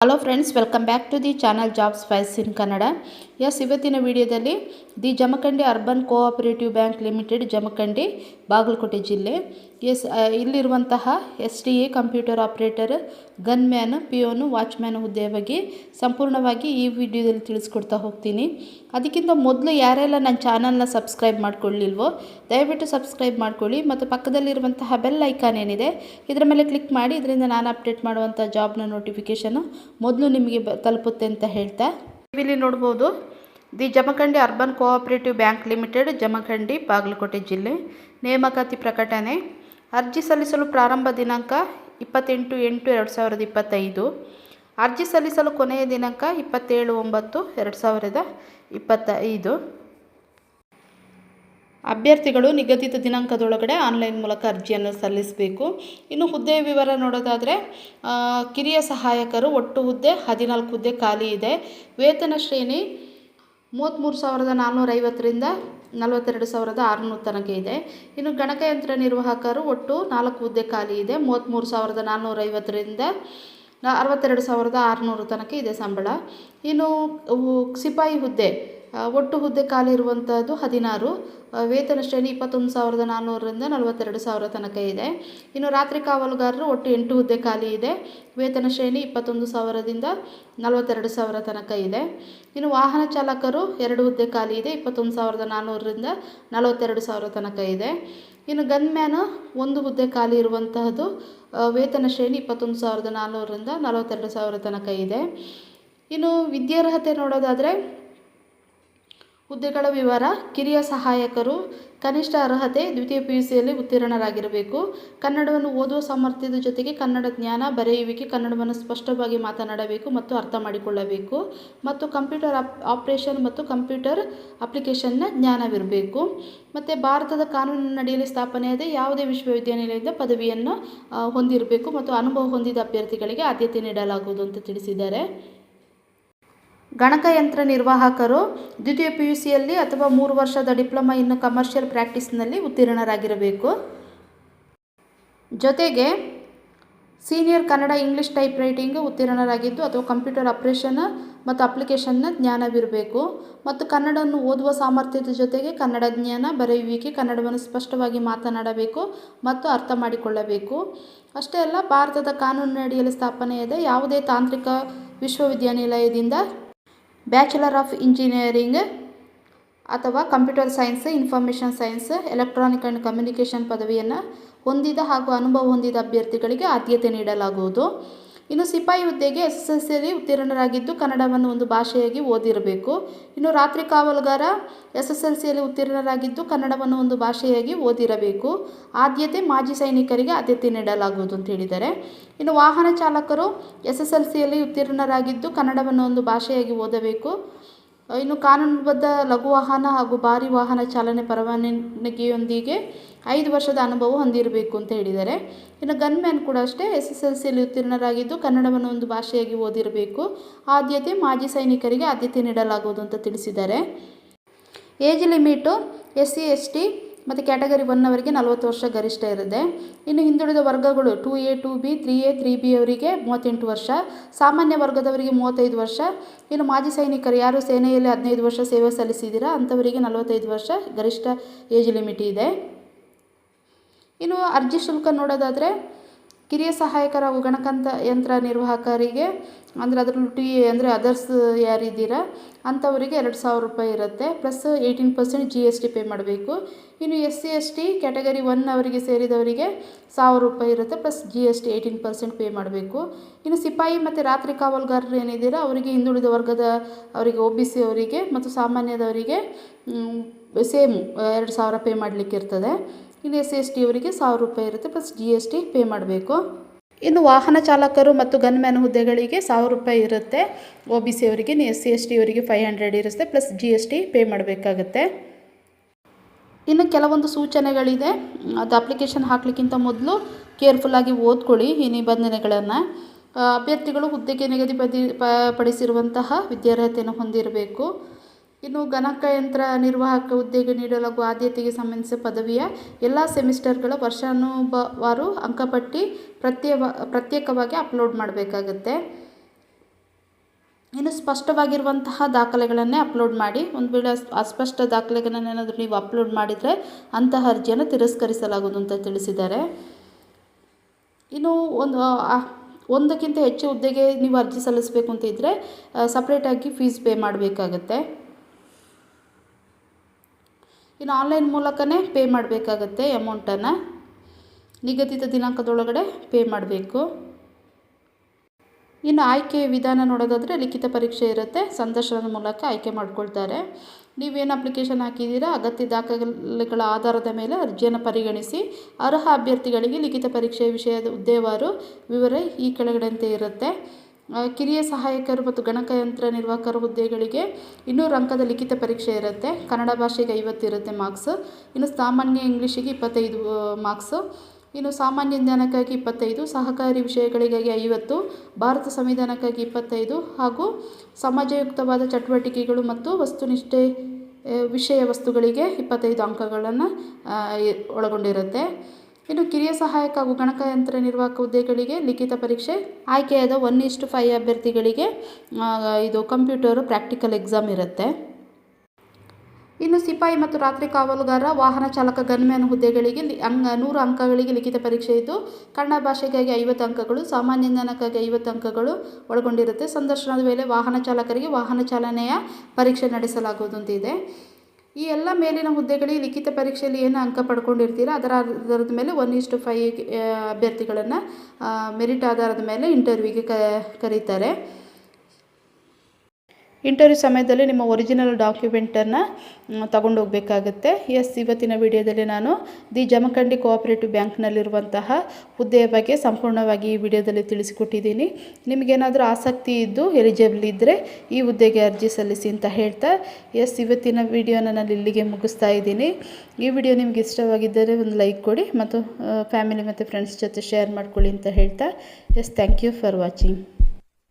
Hello friends welcome back to the channel jobs face in Kannada yes ಇವತ್ತಿನ ವಿಡಿಯೋದಲ್ಲಿ the Jamkhandi urban cooperative bank limited Jamkhandi Bagalkote ಜಿಲ್ಲೆ. Yes ಇಲ್ಲಿರುವಂತಹ S T A computer operator, gunman, peon, watchman ಹುದ್ದೆಯ ಬಗ್ಗೆ ಸಂಪೂರ್ಣವಾಗಿ ಈ ವಿಡಿಯೋದಲ್ಲಿ ತಿಳಿಸ್ಕೊಡ್ತಾ ಹೋಗ್ತೀನಿ. ಅದಕ್ಕಿಂತ ಮೊದಲು ಯಾರೆಲ್ಲ ನನ್ನ ಚಾನಲ್ನ ಸಬ್ಸ್ಕ್ರೈಬ್ ಮಾಡ್ಕೊಳ್ಳಿಲ್ವೋ, ದಯವಿಟ್ಟು ಸಬ್ಸ್ಕ್ರೈಬ್ ಮಾಡ್ಕೊಳ್ಳಿ. ಮತ್ತು ಪಕ್ಕದಲ್ಲಿರುವಂತಹ ಬೆಲ್ ಐಕಾನ್ ಏನಿದೆ, ಇದರ ಮೇಲೆ ಕ್ಲಿಕ್ ಮಾಡಿ, ಇದರಿಂದ ನಾನು ಅಪ್ಡೇಟ್ ಮಾಡುವಂಥ ಜಾಬ್ನ ನೋಟಿಫಿಕೇಷನ್ನು ಮೊದಲು ನಿಮಗೆ ತಲುಪುತ್ತೆ ಅಂತ ಹೇಳ್ತಾ. ಇಲ್ಲಿ ನೋಡ್ಬೋದು, the Jamkhandi urban cooperative bank limited, Jamkhandi, Bagalkote ಜಿಲ್ಲೆ ನೇಮಕಾತಿ ಪ್ರಕಟಣೆ. ಅರ್ಜಿ ಸಲ್ಲಿಸಲು ಪ್ರಾರಂಭ ದಿನಾಂಕ ಇಪ್ಪತ್ತೆಂಟು ಎಂಟು ಎರಡು ಸಾವಿರದ ಇಪ್ಪತ್ತೈದು. ಅರ್ಜಿ ಸಲ್ಲಿಸಲು ಕೊನೆಯ ದಿನಾಂಕ ಇಪ್ಪತ್ತೇಳು ಒಂಬತ್ತು ಎರಡು ಸಾವಿರದ ಇಪ್ಪತ್ತೈದು. ಅಭ್ಯರ್ಥಿಗಳು ನಿಗದಿತ ದಿನಾಂಕದೊಳಗಡೆ ಆನ್ಲೈನ್ ಮೂಲಕ ಅರ್ಜಿಯನ್ನು ಸಲ್ಲಿಸಬೇಕು. ಇನ್ನು ಹುದ್ದೆ ವಿವರ ನೋಡೋದಾದರೆ ಕಿರಿಯ ಸಹಾಯಕರು ಒಟ್ಟು ಹುದ್ದೆ ಹದಿನಾಲ್ಕು ಹುದ್ದೆ ಖಾಲಿ ಇದೆ. ವೇತನ ಶ್ರೇಣಿ ಮೂವತ್ತ್ಮೂರು ಸಾವಿರದ ನಾನ್ನೂರ ಐವತ್ತರಿಂದ ನಲವತ್ತೆರಡು ಸಾವಿರದ ಆರುನೂರು ತನಕ ಇದೆ. ಇನ್ನು ಗಣಕಯಂತ್ರ ನಿರ್ವಾಹಕರು ಒಟ್ಟು ನಾಲ್ಕು ಹುದ್ದೆ ಖಾಲಿ ಇದೆ. ಮೂವತ್ತ್ಮೂರು ಸಾವಿರದ ನಾನ್ನೂರ ಐವತ್ತರಿಂದ ಅರವತ್ತೆರಡು ಸಾವಿರದ ಆರುನೂರು ತನಕ ಇದೆ ಸಂಬಳ. ಇನ್ನು ಸಿಪಾಯಿ ಹುದ್ದೆ. ಒಟ್ಟು ಹುದ್ದೆ ಖಾಲಿ ಇರುವಂಥದ್ದು ಹದಿನಾರು. ವೇತನ ಶ್ರೇಣಿ ಇಪ್ಪತ್ತೊಂದು ಸಾವಿರದ ನಾನ್ನೂರರಿಂದ ನಲವತ್ತೆರಡು ಸಾವಿರ ತನಕ ಇದೆ. ಇನ್ನು ರಾತ್ರಿ ಕಾವಲುಗಾರರು ಒಟ್ಟು ಎಂಟು ಹುದ್ದೆ ಖಾಲಿ ಇದೆ. ವೇತನ ಶ್ರೇಣಿ ಇಪ್ಪತ್ತೊಂದು ಸಾವಿರದಿಂದ ನಲವತ್ತೆರಡು ಸಾವಿರ ತನಕ ಇದೆ. ಇನ್ನು ವಾಹನ ಚಾಲಕರು ಎರಡು ಹುದ್ದೆ ಖಾಲಿ ಇದೆ. ಇಪ್ಪತ್ತೊಂದು ಸಾವಿರದ ನಾನ್ನೂರರಿಂದ ನಲವತ್ತೆರಡು ಸಾವಿರ ತನಕ ಇದೆ. ಇನ್ನು ಗನ್ಮ್ಯಾನ್ ಒಂದು ಹುದ್ದೆ ಖಾಲಿ ಇರುವಂತಹದ್ದು ವೇತನ ಶ್ರೇಣಿ ಇಪ್ಪತ್ತೊಂದು ಸಾವಿರದ ನಾನ್ನೂರರಿಂದ ನಲವತ್ತೆರಡು ಸಾವಿರ ತನಕ ಇದೆ. ಇನ್ನು ವಿದ್ಯಾರ್ಹತೆ ನೋಡೋದಾದರೆ ಹುದ್ದೆಗಳ ವಿವರ, ಕಿರಿಯ ಸಹಾಯಕರು, ಕನಿಷ್ಠ ಅರ್ಹತೆ, ದ್ವಿತೀಯ ಪಿ ಯು ಸಿಯಲ್ಲಿ ಉತ್ತೀರ್ಣರಾಗಿರಬೇಕು. ಕನ್ನಡವನ್ನು ಓದುವ ಸಾಮರ್ಥ್ಯದ ಜೊತೆಗೆ ಕನ್ನಡ ಜ್ಞಾನ, ಬರೆಯುವಿಕೆ, ಕನ್ನಡವನ್ನು ಸ್ಪಷ್ಟವಾಗಿ ಮಾತನಾಡಬೇಕು ಮತ್ತು ಅರ್ಥ ಮಾಡಿಕೊಳ್ಳಬೇಕು. ಮತ್ತು ಕಂಪ್ಯೂಟರ್ ಆಪ್, ಆಪ್ರೇಷನ್ ಮತ್ತು ಕಂಪ್ಯೂಟರ್ ಅಪ್ಲಿಕೇಶನ್ನ ಜ್ಞಾನವಿರಬೇಕು. ಮತ್ತು ಭಾರತದ ಕಾನೂನಿನಡಿಯಲ್ಲಿ ಸ್ಥಾಪನೆಯಾದ ಯಾವುದೇ ವಿಶ್ವವಿದ್ಯಾನಿಲಯದ ಪದವಿಯನ್ನು ಹೊಂದಿರಬೇಕು ಮತ್ತು ಅನುಭವ ಹೊಂದಿದ ಅಭ್ಯರ್ಥಿಗಳಿಗೆ ಆದ್ಯತೆ ನೀಡಲಾಗುವುದು ಅಂತ ತಿಳಿಸಿದ್ದಾರೆ. ಗಣಕಯಂತ್ರ ನಿರ್ವಾಹಕರು ದ್ವಿತೀಯ ಪಿ ಯು ಸಿಯಲ್ಲಿ ಅಥವಾ ಮೂರು ವರ್ಷದ ಡಿಪ್ಲೊಮಾ ಇನ್ನು ಕಮರ್ಷಿಯಲ್ ಪ್ರಾಕ್ಟೀಸ್ನಲ್ಲಿ ಉತ್ತೀರ್ಣರಾಗಿರಬೇಕು. ಜೊತೆಗೆ senior Kannada English type writing ಉತ್ತೀರ್ಣರಾಗಿದ್ದು ಅಥವಾ ಕಂಪ್ಯೂಟರ್ ಆಪ್ರೇಷನ್ ಮತ್ತು ಅಪ್ಲಿಕೇಶನ್ನ ಜ್ಞಾನವಿರಬೇಕು. ಮತ್ತು ಕನ್ನಡವನ್ನು ಓದುವ ಸಾಮರ್ಥ್ಯದ ಜೊತೆಗೆ ಕನ್ನಡ ಜ್ಞಾನ ಬರೆಯುವಿಕೆ, ಕನ್ನಡವನ್ನು ಸ್ಪಷ್ಟವಾಗಿ ಮಾತನಾಡಬೇಕು ಮತ್ತು ಅರ್ಥ ಮಾಡಿಕೊಳ್ಳಬೇಕು. ಅಷ್ಟೇ ಅಲ್ಲ, ಭಾರತದ ಕಾನೂನಿನಡಿಯಲ್ಲಿ ಸ್ಥಾಪನೆಯಾದ ಯಾವುದೇ ತಾಂತ್ರಿಕ ವಿಶ್ವವಿದ್ಯಾನಿಲಯದಿಂದ ಬ್ಯಾಚುಲರ್ ಆಫ್ ಇಂಜಿನಿಯರಿಂಗ್ ಅಥವಾ computer science information science electronic and communication ಪದವಿಯನ್ನು ಹೊಂದಿದ ಹಾಗೂ ಅನುಭವ ಹೊಂದಿದ ಅಭ್ಯರ್ಥಿಗಳಿಗೆ ಆದ್ಯತೆ ನೀಡಲಾಗುವುದು. ಇನ್ನು ಸಿಪಾಯಿ ಹುದ್ದೆಗೆ ಎಸ್ ಎಸ್ ಎಲ್ ಸಿಯಲ್ಲಿ ಉತ್ತೀರ್ಣರಾಗಿದ್ದು ಕನ್ನಡವನ್ನು ಒಂದು ಭಾಷೆಯಾಗಿ ಓದಿರಬೇಕು. ಇನ್ನು ರಾತ್ರಿ ಕಾವಲುಗಾರ ಎಸ್ ಎಸ್ ಎಲ್ ಸಿಯಲ್ಲಿ ಉತ್ತೀರ್ಣರಾಗಿದ್ದು ಕನ್ನಡವನ್ನು ಒಂದು ಭಾಷೆಯಾಗಿ ಓದಿರಬೇಕು. ಆದ್ಯತೆ ಮಾಜಿ ಸೈನಿಕರಿಗೆ ಆದ್ಯತೆ ನೀಡಲಾಗುವುದು ಅಂತ ಹೇಳಿದ್ದಾರೆ. ಇನ್ನು ವಾಹನ ಚಾಲಕರು ಎಸ್ ಎಸ್ ಎಲ್ ಸಿಯಲ್ಲಿ ಉತ್ತೀರ್ಣರಾಗಿದ್ದು ಕನ್ನಡವನ್ನು ಒಂದು ಭಾಷೆಯಾಗಿ ಓದಬೇಕು. ಇನ್ನು ಕಾನೂನುಬದ್ಧ ಲಘು ವಾಹನ ಹಾಗೂ ಭಾರಿ ವಾಹನ ಚಾಲನೆ ಪರವಾನಗಿಯೊಂದಿಗೆ ಐದು ವರ್ಷದ ಅನುಭವ ಹೊಂದಿರಬೇಕು ಅಂತ ಹೇಳಿದ್ದಾರೆ. ಇನ್ನು ಗನ್ಮ್ಯಾನ್ ಕೂಡ ಅಷ್ಟೇ ಎಸ್ ಎಸ್ ಎಲ್ ಸಿಯಲ್ಲಿ ಉತ್ತೀರ್ಣರಾಗಿದ್ದು ಕನ್ನಡವನ್ನು ಒಂದು ಭಾಷೆಯಾಗಿ ಓದಿರಬೇಕು. ಆದ್ಯತೆ ಮಾಜಿ ಸೈನಿಕರಿಗೆ ಆದ್ಯತೆ ನೀಡಲಾಗುವುದು ಅಂತ ತಿಳಿಸಿದ್ದಾರೆ. Age limit S C S T ಮತ್ತು ಕ್ಯಾಟಗರಿ ಒನ್ ಅವರಿಗೆ ನಲವತ್ತು ವರ್ಷ ಗರಿಷ್ಠ ಇರುತ್ತೆ. ಇನ್ನು ಹಿಂದುಳಿದ ವರ್ಗಗಳು two A two B three A three B ಅವರಿಗೆ ಮೂವತ್ತೆಂಟು ವರ್ಷ, ಸಾಮಾನ್ಯ ವರ್ಗದವರಿಗೆ ಮೂವತ್ತೈದು ವರ್ಷ, ಇನ್ನು ಮಾಜಿ ಸೈನಿಕರು ಯಾರು ಸೇನೆಯಲ್ಲಿ ಹದಿನೈದು ವರ್ಷ ಸೇವೆ ಸಲ್ಲಿಸಿದ್ದೀರಾ ಅಂಥವರಿಗೆ ನಲವತ್ತೈದು ವರ್ಷ ಗರಿಷ್ಠ ಏಜ್ ಲಿಮಿಟ್ ಇದೆ. ಇನ್ನು ಅರ್ಜಿ ಶುಲ್ಕ ನೋಡೋದಾದರೆ ಕಿರಿಯ ಸಹಾಯಕರ ಗಣಕಂತ ಯಂತ್ರ ನಿರ್ವಾಹಕರಿಗೆ, ಅಂದರೆ ಅದರಲ್ಲೂ ಟಿ, ಅಂದರೆ ಅದರ್ಸ್ ಯಾರಿದ್ದೀರ ಅಂಥವರಿಗೆ ಎರಡು ಸಾವಿರ ರೂಪಾಯಿ ಇರುತ್ತೆ. Plus eighteen percent G S T pay ಮಾಡಬೇಕು. ಇನ್ನು S C S T category one ಅವರಿಗೆ ಸೇರಿದವರಿಗೆ ಸಾವಿರ ರೂಪಾಯಿ ಇರುತ್ತೆ. Plus G S T eighteen percent pay ಮಾಡಬೇಕು. ಇನ್ನು ಸಿಪಾಯಿ ಮತ್ತು ರಾತ್ರಿ ಕಾವಲುಗಾರರು ಏನಿದ್ದೀರಾ, ಅವರಿಗೆ ಹಿಂದುಳಿದ ವರ್ಗದ ಅವರಿಗೆ ಒ ಬಿ ಸಿ ಅವರಿಗೆ ಮತ್ತು ಸಾಮಾನ್ಯದವರಿಗೆ ಸೇಮ್ ಎರಡು ಸಾವಿರ ಪೇ ಮಾಡಲಿಕ್ಕೆ ಇರ್ತದೆ ಇನ್ನು ಎಸ್ ಎಸ್ ಟಿ ಅವರಿಗೆ ಸಾವಿರ ರೂಪಾಯಿ ಇರುತ್ತೆ plus G S T pay ಮಾಡಬೇಕು. ಇನ್ನು ವಾಹನ ಚಾಲಕರು ಮತ್ತು ಗನ್ಮ್ಯಾನ್ ಹುದ್ದೆಗಳಿಗೆ ಸಾವಿರ ರೂಪಾಯಿ ಇರುತ್ತೆ. ಒ ಬಿ ಸಿ ಅವರಿಗೆ ಎಸ್ ಸಿ ಎಸ್ ಟಿ ಅವರಿಗೆ ಫೈವ್ ಹಂಡ್ರೆಡ್ ಇರುತ್ತೆ plus G S T pay ಮಾಡಬೇಕಾಗತ್ತೆ. ಇನ್ನು ಕೆಲವೊಂದು ಸೂಚನೆಗಳಿದೆ. ಅದು ಅಪ್ಲಿಕೇಶನ್ ಹಾಕಲಿಕ್ಕಿಂತ ಮೊದಲು ಕೇರ್ಫುಲ್ಲಾಗಿ ಓದ್ಕೊಳ್ಳಿ ಈ ನಿಬಂಧನೆಗಳನ್ನು. ಅಭ್ಯರ್ಥಿಗಳು ಹುದ್ದೆಗೆ ನಿಗದಿಪದಿ, ಪ, ಪಡಿಸಿರುವಂತಹ ವಿದ್ಯಾರ್ಹತೆಯನ್ನು ಹೊಂದಿರಬೇಕು. ಇನ್ನು ಗಣಕಯಂತ್ರ ನಿರ್ವಾಹಕ ಹುದ್ದೆಗೆ ನೀಡಲಾಗುವ ಆದ್ಯತೆಗೆ ಸಂಬಂಧಿಸಿದ ಪದವಿಯ ಎಲ್ಲ ಸೆಮಿಸ್ಟರ್ಗಳ ವರ್ಷಾನುಭವಾರು ಅಂಕಪಟ್ಟಿ ಪ್ರತ್ಯೇಕ ಪ್ರತ್ಯೇಕವಾಗಿ ಅಪ್ಲೋಡ್ ಮಾಡಬೇಕಾಗತ್ತೆ. ಇನ್ನು ಸ್ಪಷ್ಟವಾಗಿರುವಂತಹ ದಾಖಲೆಗಳನ್ನೇ ಅಪ್ಲೋಡ್ ಮಾಡಿ. ಒಂದು ವೇಳೆ ಅಸ್ಪಷ್ಟ ದಾಖಲೆಗಳನ್ನೇನಾದರೂ ನೀವು ಅಪ್ಲೋಡ್ ಮಾಡಿದರೆ ಅಂತಹ ಅರ್ಜಿಯನ್ನು ತಿರಸ್ಕರಿಸಲಾಗುವುದು ಅಂತ ತಿಳಿಸಿದ್ದಾರೆ. ಇನ್ನು ಒಂದು ಒಂದಕ್ಕಿಂತ ಹೆಚ್ಚು ಹುದ್ದೆಗೆ ನೀವು ಅರ್ಜಿ ಸಲ್ಲಿಸಬೇಕು ಅಂತ ಇದ್ದರೆ ಸಪ್ರೇಟಾಗಿ ಫೀಸ್ ಪೇ ಮಾಡಬೇಕಾಗತ್ತೆ. ಇನ್ನು ಆನ್ಲೈನ್ ಮೂಲಕನೇ ಪೇ ಮಾಡಬೇಕಾಗತ್ತೆ ಅಮೌಂಟನ್ನು ನಿಗದಿತ ದಿನಾಂಕದೊಳಗಡೆ ಪೇ ಮಾಡಬೇಕು. ಇನ್ನು ಆಯ್ಕೆ ವಿಧಾನ ನೋಡೋದಾದರೆ ಲಿಖಿತ ಪರೀಕ್ಷೆ ಇರುತ್ತೆ. ಸಂದರ್ಶನದ ಮೂಲಕ ಆಯ್ಕೆ ಮಾಡ್ಕೊಳ್ತಾರೆ. ನೀವೇನು ಅಪ್ಲಿಕೇಶನ್ ಹಾಕಿದ್ದೀರಾ, ಅಗತ್ಯ ದಾಖಲೆಗಳ ಆಧಾರದ ಮೇಲೆ ಅರ್ಜಿಯನ್ನು ಪರಿಗಣಿಸಿ. ಅರ್ಹ ಅಭ್ಯರ್ಥಿಗಳಿಗೆ ಲಿಖಿತ ಪರೀಕ್ಷೆ ವಿಷಯದ ಉದ್ದೇವಾರು ವಿವರ ಈ ಕೆಳಗಡೆಂತೆ ಇರುತ್ತೆ. ಕಿರಿಯ ಸಹಾಯಕರು ಮತ್ತು ಗಣಕಯಂತ್ರ ನಿರ್ವಾಹಕರ ಹುದ್ದೆಗಳಿಗೆ ಇನ್ನೂರು ಅಂಕದ ಲಿಖಿತ ಪರೀಕ್ಷೆ ಇರುತ್ತೆ. ಕನ್ನಡ ಭಾಷೆಗೆ ಐವತ್ತು ಇರುತ್ತೆ ಮಾರ್ಕ್ಸ್. ಇನ್ನು ಸಾಮಾನ್ಯ ಇಂಗ್ಲೀಷಿಗೆ ಇಪ್ಪತ್ತೈದು ಮಾರ್ಕ್ಸು. ಇನ್ನು ಸಾಮಾನ್ಯ ಜ್ಞಾನಕ್ಕಾಗಿ ಇಪ್ಪತ್ತೈದು, ಸಹಕಾರಿ ವಿಷಯಗಳಿಗಾಗಿ ಐವತ್ತು, ಭಾರತ ಸಂವಿಧಾನಕ್ಕಾಗಿ ಇಪ್ಪತ್ತೈದು ಹಾಗೂ ಸಮಾಜಯುಕ್ತವಾದ ಚಟುವಟಿಕೆಗಳು ಮತ್ತು ವಸ್ತುನಿಷ್ಠೆ ವಿಷಯ ವಸ್ತುಗಳಿಗೆ ಇಪ್ಪತ್ತೈದು ಅಂಕಗಳನ್ನು ಒಳಗೊಂಡಿರುತ್ತೆ. ಇನ್ನು ಕಿರಿಯ ಸಹಾಯಕ ಹಾಗೂ ಗಣಕಯಂತ್ರ ನಿರ್ವಾಹಕ ಹುದ್ದೆಗಳಿಗೆ ಲಿಖಿತ ಪರೀಕ್ಷೆ, ಆಯ್ಕೆಯಾದ ಒನ್ ಇಷ್ಟು ಫೈವ್ ಅಭ್ಯರ್ಥಿಗಳಿಗೆ ಇದು ಕಂಪ್ಯೂಟರ್ ಪ್ರಾಕ್ಟಿಕಲ್ ಎಕ್ಸಾಮ್ ಇರುತ್ತೆ. ಇನ್ನು ಸಿಪಾಯಿ ಮತ್ತು ರಾತ್ರಿ ಕಾವಲುಗಾರ, ವಾಹನ ಚಾಲಕ ಗನ್ಮ್ಯಾನ್ ಹುದ್ದೆಗಳಿಗೆ ಅಂಗ, ನೂರು ಅಂಕಗಳಿಗೆ ಲಿಖಿತ ಪರೀಕ್ಷೆ ಇದ್ದು, ಕನ್ನಡ ಭಾಷೆಗಾಗಿ ಐವತ್ತು ಅಂಕಗಳು, ಸಾಮಾನ್ಯ ಜ್ಞಾನಕ್ಕಾಗಿ ಐವತ್ತು ಅಂಕಗಳು ಒಳಗೊಂಡಿರುತ್ತೆ. ಸಂದರ್ಶನದ ವೇಳೆ ವಾಹನ ಚಾಲಕರಿಗೆ ವಾಹನ ಚಾಲನೆಯ ಪರೀಕ್ಷೆ ನಡೆಸಲಾಗುವುದು ಅಂತ ಇದೆ. ಈ ಎಲ್ಲ ಮೇಲಿನ ಹುದ್ದೆಗಳಿಗೆ ಲಿಖಿತ ಪರೀಕ್ಷೆಯಲ್ಲಿ ಏನು ಅಂಕ ಪಡ್ಕೊಂಡಿರ್ತೀರ, ಅದರ ಆಧಾರದ ಮೇಲೆ ಒನ್ ಇಷ್ಟು ಫೈ ಅಭ್ಯರ್ಥಿಗಳನ್ನು ಮೆರಿಟ್ ಆಧಾರದ ಮೇಲೆ ಇಂಟರ್ವ್ಯೂಗೆ ಕರೀತಾರೆ. ಇಂಟರ್ವ್ಯೂ ಸಮಯದಲ್ಲಿ ನಿಮ್ಮ ಒರಿಜಿನಲ್ ಡಾಕ್ಯುಮೆಂಟನ್ನು ತಗೊಂಡು ಹೋಗಬೇಕಾಗುತ್ತೆ ಎಸ್ ಇವತ್ತಿನ ವಿಡಿಯೋದಲ್ಲಿ ನಾನು ದಿ ಜಮಖಂಡಿ ಕೋಆಪರೇಟಿವ್ ಬ್ಯಾಂಕ್ನಲ್ಲಿರುವಂತಹ ಹುದ್ದೆಯ ಬಗ್ಗೆ ಸಂಪೂರ್ಣವಾಗಿ ಈ ವಿಡಿಯೋದಲ್ಲಿ ತಿಳಿಸಿಕೊಟ್ಟಿದ್ದೀನಿ. ನಿಮಗೇನಾದರೂ ಆಸಕ್ತಿ ಇದ್ದು ಎಲಿಜಿಬಲ್ ಇದ್ದರೆ ಈ ಹುದ್ದೆಗೆ ಅರ್ಜಿ ಸಲ್ಲಿಸಿ ಅಂತ ಹೇಳ್ತಾ ಎಸ್ ಇವತ್ತಿನ ವಿಡಿಯೋನ ನಾನು ಇಲ್ಲಿಗೆ ಮುಗಿಸ್ತಾ ಇದ್ದೀನಿ. ಈ ವಿಡಿಯೋ ನಿಮ್ಗೆ ಇಷ್ಟವಾಗಿದ್ದರೆ ಒಂದು ಲೈಕ್ ಕೊಡಿ ಮತ್ತು ಫ್ಯಾಮಿಲಿ ಮತ್ತು ಫ್ರೆಂಡ್ಸ್ ಜೊತೆ ಶೇರ್ ಮಾಡ್ಕೊಳ್ಳಿ ಅಂತ ಹೇಳ್ತಾ yes thank you for watching